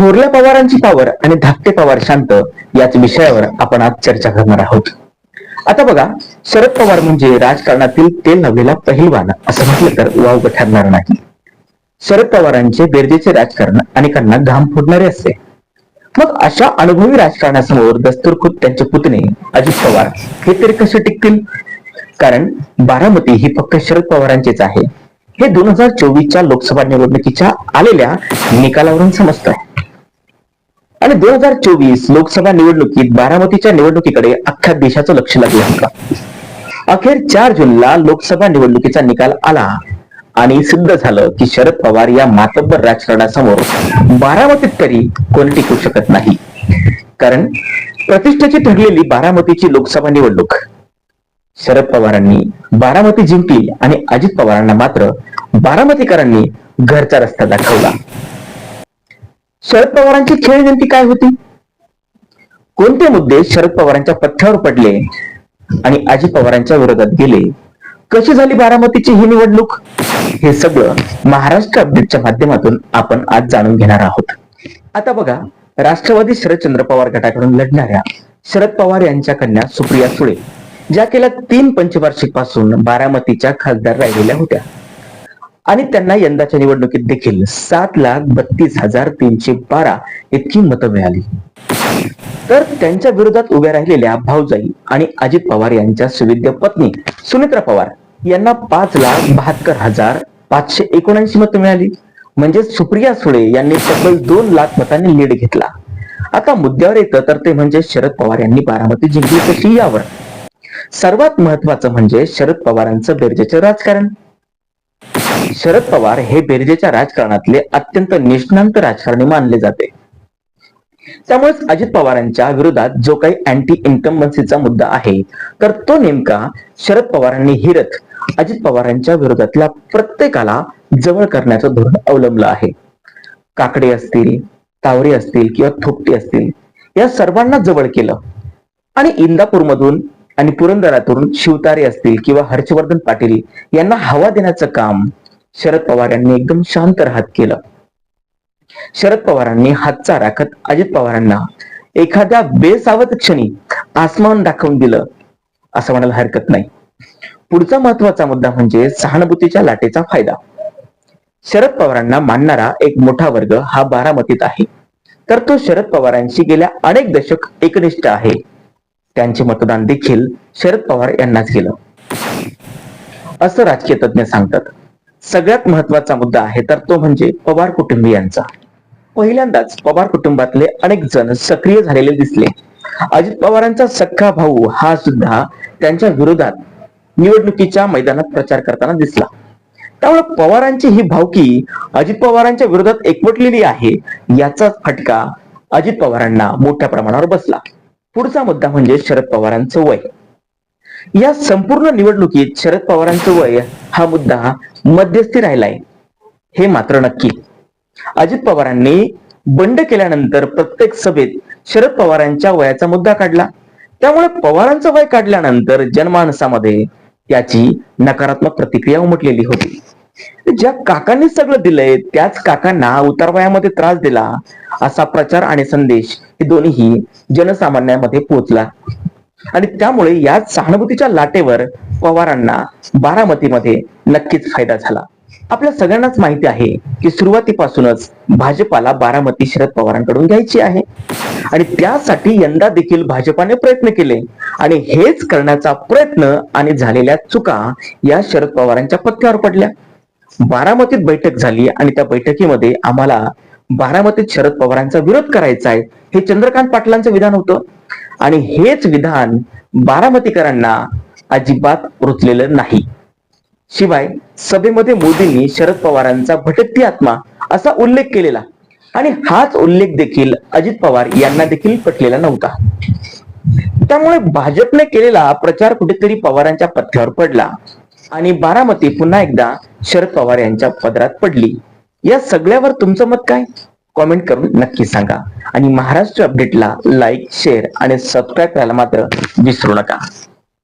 थोरल्या पवारांची पावर आणि धाकटे पवार शांत याच विषयावर आपण आज चर्चा करणार आहोत. आता बघा शरद पवार म्हणजे राजकारणातील तेल नवलेला पहिलवान असं म्हटलं तर वावग ठरणार नाही. शरद पवारांचे बेरजेचे राजकारण अनेकांना घाम फोडणारे असते. मग अशा अनुभवी राजकारणासमोर दस्तूरखुद त्यांचे पुतणे अजित पवार हे तरी कसे टिकतील? कारण बारामती ही फक्त शरद पवारांचीच आहे. हे दोन हजार चोवीसच्या लोकसभा निवडणुकीच्या आलेल्या निकालावरून समजत आहे आणि दोन हजार चोवीस लोकसभा निवडणुकीत बारामतीच्या निवडणुकीकडे अख्ख्या देशाचं लक्ष लागलं होतं. अखेर चार जूनला लोकसभा निवडणुकीचा निकाल आला आणि सिद्ध झालं की शरद पवार या मातब्बर राजकारणासमोर बारामतीत तरी कोणी टिकू शकत नाही. कारण प्रतिष्ठेची ठरलेली बारामतीची लोकसभा निवडणूक शरद पवारांनी बारामती जिंकली आणि अजित पवारांना मात्र बारामतीकरांनी घरचा रस्ता दाखवला. शरद पवारांची खेळ विनंती काय होती? कोणते मुद्दे शरद पवारांच्या पथ्यावर पडले आणि अजित पवारांच्या विरोधात गेले? कशी झाली बारामतीची ही निवडणूक? हे सगळं महाराष्ट्र अपडेटच्या माध्यमातून आपण आज जाणून घेणार आहोत. आता बघा राष्ट्रवादी शरदचंद्र पवार गटाकडून लढणाऱ्या शरद पवार यांच्या कन्या सुप्रिया सुळे ज्या केल्या तीन पंचवार्षिकपासून बारामतीच्या खासदार राहिलेल्या होत्या. आणि त्यांना यंदाच्या निवडणुकीत देखील सात लाख बत्तीस हजार तीनशे बारा इतकी मतं मिळाली. तर त्यांच्या विरोधात उभ्या राहिलेल्या भाऊजाई आणि अजित पवार यांच्या सुविद्य पत्नी सुमित्रा पवार यांना पाच लाख बहात्तर हजार पाचशे एकोणऐंशी मतं मिळाली. म्हणजे सुप्रिया सुळे यांनी तब्बल दोन लाख मतांनी लीड घेतला. आता मुद्द्यावर येतं तर ते म्हणजे शरद पवार यांनी बारामती जिंकली कशी यावर. सर्वात महत्वाचं म्हणजे शरद पवारांचं बेरजेचं राजकारण. शरद पवार हे बेरजेच्या राजकारणातले अत्यंत निष्णांत राजकारणी मानले जाते. त्यामुळेच अजित पवारांच्या विरोधात जो काही अँटी इन्कम्बन्सीचा मुद्दा आहे तर तो नेमका शरद पवारांनी हिरत अजित पवारांच्या विरोधातल्या प्रत्येकाला जवळ करण्याचं धोरण अवलंबलं आहे. काकडे असतील तावरे असतील किंवा थोपटे असतील या सर्वांना जवळ केलं. आणि इंदापूरमधून आणि पुरंदरातून शिवतारे असतील किंवा हर्षवर्धन पाटील यांना हवा देण्याचं काम शरद पवार यांनी एकदम शांत राहत केलं. शरद पवारांनी हातचा राखत अजित पवारांना एखाद्या बेसावत क्षणी आसमान दाखवून दिलं असं म्हणायला हरकत नाही. पुढचा महत्त्वाचा मुद्दा म्हणजे सहानुभूतीच्या लाटेचा फायदा. शरद पवारांना मानणारा एक मोठा वर्ग हा बारामतीत आहे. तर तो शरद पवारांशी गेल्या अनेक दशक एकनिष्ठ आहे. त्यांचे मतदान देखील शरद पवार यांनाच गेलं. असं राजकीय तज्ञ सांगतात. सगळ्यात महत्त्वाचा मुद्दा आहे तर तो म्हणजे पवार कुटुंबियांचा. पहिल्यांदाच पवार कुटुंबातले अनेक जण सक्रिय झालेले दिसले. अजित पवारांचा सख्खा भाऊ हा सुद्धा त्यांच्या विरोधात निवडणुकीच्या मैदानात प्रचार करताना दिसला. त्यामुळे पवारांची ही भावकी अजित पवारांच्या विरोधात एकवटलेली आहे याचाच फटका अजित पवारांना मोठ्या प्रमाणावर बसला. पुढचा मुद्दा म्हणजे शरद पवारांचं वय. या संपूर्ण निवडणुकीत शरद पवारांचं वय हा मुद्दा मध्यस्थी राहिलाय. हे मात्र नक्की. अजित पवारांनी बंड केल्यानंतर प्रत्येक सभेत शरद पवारांच्या वयाचा मुद्दा काढला. त्यामुळे पवारांचं वय काढल्यानंतर जनमानसामध्ये त्याची नकारात्मक प्रतिक्रिया उमटलेली होती. ज्या काकांनी सगळं दिलंय त्याच काकांना उतार वयामध्ये त्रास दिला असा प्रचार आणि संदेश हे दोन्ही जनसामान्यांमध्ये पोहोचला. आणि त्यामुळे या सहानुभूतीच्या लाटेवर पवारांना बारामतीमध्ये नक्कीच फायदा झाला. आपल्या सगळ्यांनाच माहिती आहे की सुरुवातीपासूनच भाजपाला बारामती शरद पवारांकडून घ्यायची आहे. आणि त्यासाठी यंदा देखील भाजपाने प्रयत्न केले. आणि हेच करण्याचा प्रयत्न आणि झालेल्या चुका या शरद पवारांच्या पथ्यावर पडल्या. बारामतीत बैठक झाली आणि त्या बैठकीमध्ये आम्हाला बारामतीत शरद पवारांचा विरोध करायचा आहे. हे चंद्रकांत पाटलांचं विधान होतं. आणि हेच विधान बारामतीकरांना अजिबात रुचलेलं नाही. शिवाय सभेमध्ये मोदींनी शरद पवारांचा भटकती आत्मा असा उल्लेख केलेला. आणि हाच उल्लेख देखील अजित पवार यांना देखील पटलेला नव्हता. त्यामुळे भाजपने केलेला प्रचार कुठेतरी पवारांच्या पथ्यावर पडला. आणि बारामती पुन्हा एकदा शरद पवार यांच्या पदरात पडली. या सगळ्यावर तुमचं मत काय? कॉमेंट करून नक्की सांगा. आणि महाराष्ट्र अपडेटला लाईक शेअर आणि सबस्क्राईब करायला मात्र विसरू नका.